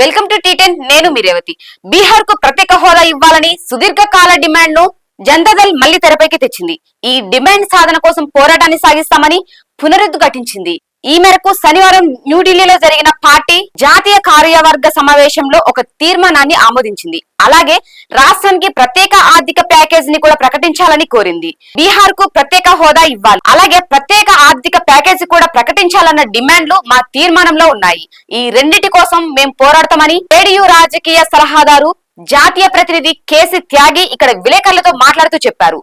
Welcome to T10 నేను మీరేవతి బీహార్కు ప్రత్యేక హోదా ఇవ్వాలని సుదీర్ఘ కాల డిమాండ్ను జనతాదళ్ మళ్ళీ తెరపైకి తెచ్చింది. ఈ డిమాండ్ సాధన కోసం పోరాటాన్ని సాగిస్తామని పునరుద్ఘాటించింది. ఈ మేరకు శనివారం న్యూఢిల్లీలో జరిగిన పార్టీ జాతీయ కార్యవర్గ సమావేశంలో ఒక తీర్మానాన్ని ఆమోదించింది. అలాగే రాష్ట్రానికి ప్రత్యేక ఆర్థిక ప్యాకేజ్ని కూడా ప్రకటించాలని కోరింది. బీహార్కు ప్రత్యేక హోదా ఇవ్వాలి. అలాగే ప్రత్యేక ఆర్థిక ప్యాకేజ్ కూడా ప్రకటించాలన్న డిమాండ్లు మా తీర్మానంలో ఉన్నాయి. ఈ రెండిటి కోసం మేం పోరాడతామని ఏడియు రాజకీయ సలహాదారు జాతీయ ప్రతినిధి కేసీ త్యాగి ఇక్కడ విలేకరులతో మాట్లాడుతూ చెప్పారు.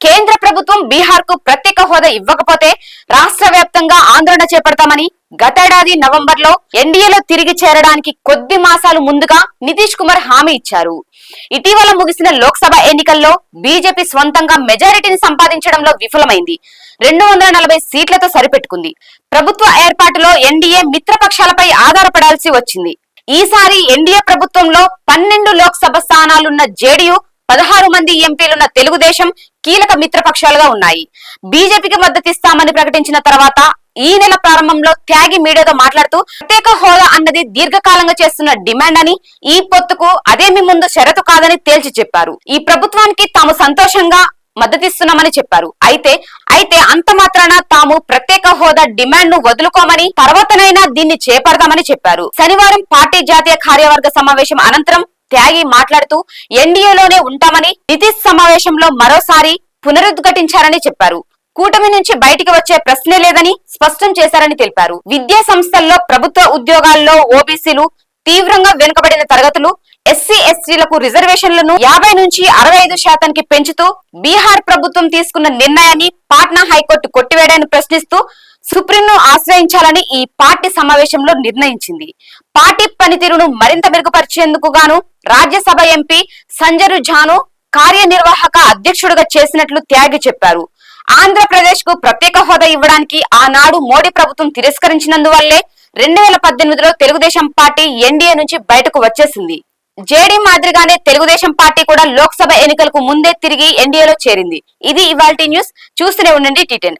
కేంద్ర ప్రభుత్వం బీహార్కు ప్రత్యేక హోదా ఇవ్వకపోతే రాష్ట్ర వ్యాప్తంగా ఆందోళన చేపడతామని గతేడాది నవంబర్లో ఎన్డీఏలో తిరిగి చేరడానికి కొద్ది మాసాలు ముందుగా నితీష్ కుమార్ హామీ ఇచ్చారు. ఇటీవల ముగిసిన లోక్సభ ఎన్నికల్లో బీజేపీ స్వంతంగా మెజారిటీని సంపాదించడంలో విఫలమైంది. రెండు వందల నలభై సీట్లతో సరిపెట్టుకుంది. ప్రభుత్వ ఏర్పాటులో ఎన్డీఏ మిత్రపక్షాలపై ఆధారపడాల్సి వచ్చింది. ఈసారి ఎన్డీఏ ప్రభుత్వంలో పన్నెండు లోక్సభ స్థానాలున్న జేడీయూ పదహారు మంది ఎంపీలున్న తెలుగుదేశం కీలక మిత్రపక్షాలుగా ఉన్నాయి. బీజేపీకి మద్దతిస్తామని ప్రకటించిన తర్వాత ఈ నెల ప్రారంభంలో త్యాగి మీడియాతో మాట్లాడుతూ ప్రత్యేక హోదా అన్నది దీర్ఘకాలంగా చేస్తున్న డిమాండ్ అని ఈ పొత్తుకు అదేమి ముందు షరతు కాదని తేల్చి చెప్పారు. ఈ ప్రభుత్వానికి తాము సంతోషంగా మద్దతిస్తున్నామని చెప్పారు. అయితే అయితే అంత మాత్రాన తాము ప్రత్యేక హోదా డిమాండ్ను వదులుకోమని తర్వాతనైనా దీన్ని చేపడదామని చెప్పారు. శనివారం పార్టీ జాతీయ కార్యవర్గ సమావేశం అనంతరం త్యాగి మాట్లాడుతూ ఎన్డీఏలోనే ఉంటామని నితీష్ సమావేశంలో మరోసారి పునరుద్ఘాటించారని చెప్పారు. కూటమి నుంచి బయటికి వచ్చే ప్రశ్నే లేదని స్పష్టం చేశారని తెలిపారు. విద్యా సంస్థల్లో ప్రభుత్వ ఉద్యోగాల్లో ఓబీసీలు తీవ్రంగా వెనుకబడిన తరగతులు ఎస్సీ ఎస్టీలకు రిజర్వేషన్లను యాభై నుంచి అరవై ఐదు శాతానికి పెంచుతూ బీహార్ ప్రభుత్వం తీసుకున్న నిర్ణయాన్ని పాట్నా హైకోర్టు కొట్టివేయడాన్ని ప్రశ్నిస్తూ సుప్రీంను ఆశ్రయించాలని ఈ పార్టీ సమావేశంలో నిర్ణయించింది. పార్టీ పనితీరును మరింత మెరుగుపరిచేందుకు గాను రాజ్యసభ ఎంపీ సంజరు ఝాను కార్యనిర్వాహక అధ్యక్షుడిగా చేసినట్లు త్యాగి చెప్పారు. ఆంధ్రప్రదేశ్కు ప్రత్యేక హోదా ఇవ్వడానికి ఆనాడు మోడీ ప్రభుత్వం తిరస్కరించినందువల్లే రెండు వేల పద్దెనిమిదిలో తెలుగుదేశం పార్టీ ఎన్డీఏ నుంచి బయటకు వచ్చేసింది. జేడీ మాదిరిగానే తెలుగుదేశం పార్టీ కూడా లోక్సభ ఎన్నికలకు ముందే తిరిగి ఎన్డీఏలో చేరింది. ఇది ఇవాల్టి న్యూస్. చూస్తూనే ఉండండి టీటెన్